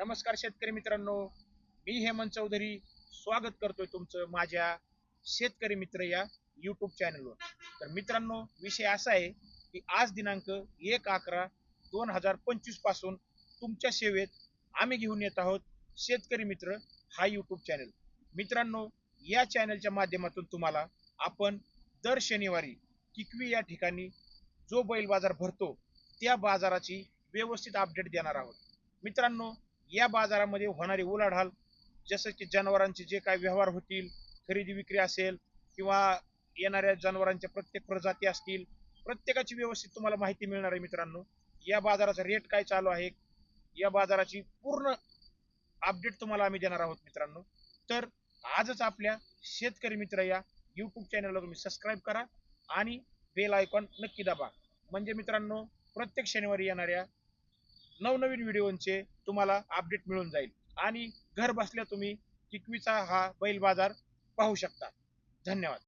नमस्कार शेतकरी मित्रांनो मी हेमंत चौधरी स्वागत करतोय तुमचं माझ्या शेतकरी मित्र या युट्यूब चॅनलवर तर मित्रांनो विषय असा आहे की आज दिनांक एक अकरा दोन हजार पंचवीसपासून तुमच्या सेवेत आम्ही घेऊन येत आहोत शेतकरी मित्र हा युट्यूब चॅनल मित्रांनो या चॅनलच्या माध्यमातून तुम्हाला आपण दर शनिवारी किकवी या ठिकाणी जो बैल बाजार भरतो त्या बाजाराची व्यवस्थित अपडेट देणार आहोत. मित्रांनो या बाजारामध्ये होणारी उलाढाल जसं की जनावरांचे जे काही व्यवहार होतील खरेदी विक्री असेल किंवा येणाऱ्या जनावरांच्या प्रत्येक प्रजाती असतील प्रत्येकाची व्यवस्थित तुम्हाला माहिती मिळणार आहे मित्रांनो. या बाजाराचा रेट काय चालू आहे? या बाजाराची पूर्ण अपडेट तुम्हाला आम्ही देणार आहोत मित्रांनो. तर आजच आपल्या शेतकरी मित्र या युट्यूब चॅनलला तुम्ही सबस्क्राईब करा आणि बेल आयकॉन नक्की दाबा. म्हणजे मित्रांनो प्रत्येक शनिवारी येणाऱ्या नवनवीन व्हिडिओंचे तुम्हाला अपडेट मिळून जाईल. आणि घर बसल्या तुम्ही किकवीचा हा बैल बाजार पाहू शकता. धन्यवाद.